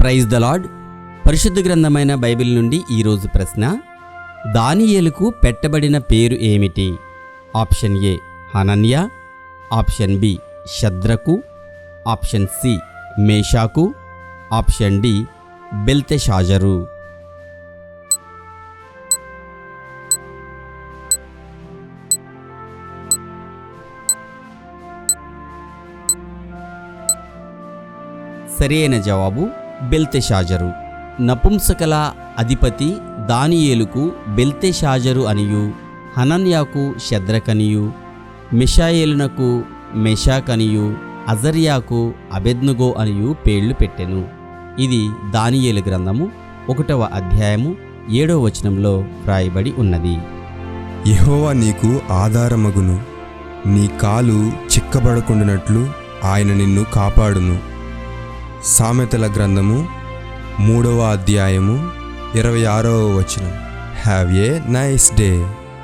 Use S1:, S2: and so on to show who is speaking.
S1: Praise the lord. పరిశుద్ధ గ్రంథమైన Bible నుండి ఈరోజు ప్రశ్న దానియేలుకు పెట్టబడిన పేరు ఏమిటి? Option A Hananiah. Option B Shadrach option C Meshach. Option D Belteshazzar. సరైన జవాబు బెల్తెషాజరు. నపుంసకల అధిపతి దానియేలుకు బెల్తెషాజరు అనియు హనన్యాకు శద్రకనియు మిషాయేలునకు మెషాకనియు అజర్యాకు అబెద్నుగో అనియు పేర్లు పెట్టెను. ఇది దానియేలు గ్రంథము ఒకటవ అధ్యాయము ఏడవ వచనంలో వ్రాయబడి ఉన్నది.
S2: యహోవా నీకు ఆధారమగును. నీ కాలు చిక్కబడకుండానట్లు ఆయన నిన్ను కాపాడును. సామెతల గ్రంథము మూడవ అధ్యాయము ఇరవై ఆరవ వచనం. Have a nice day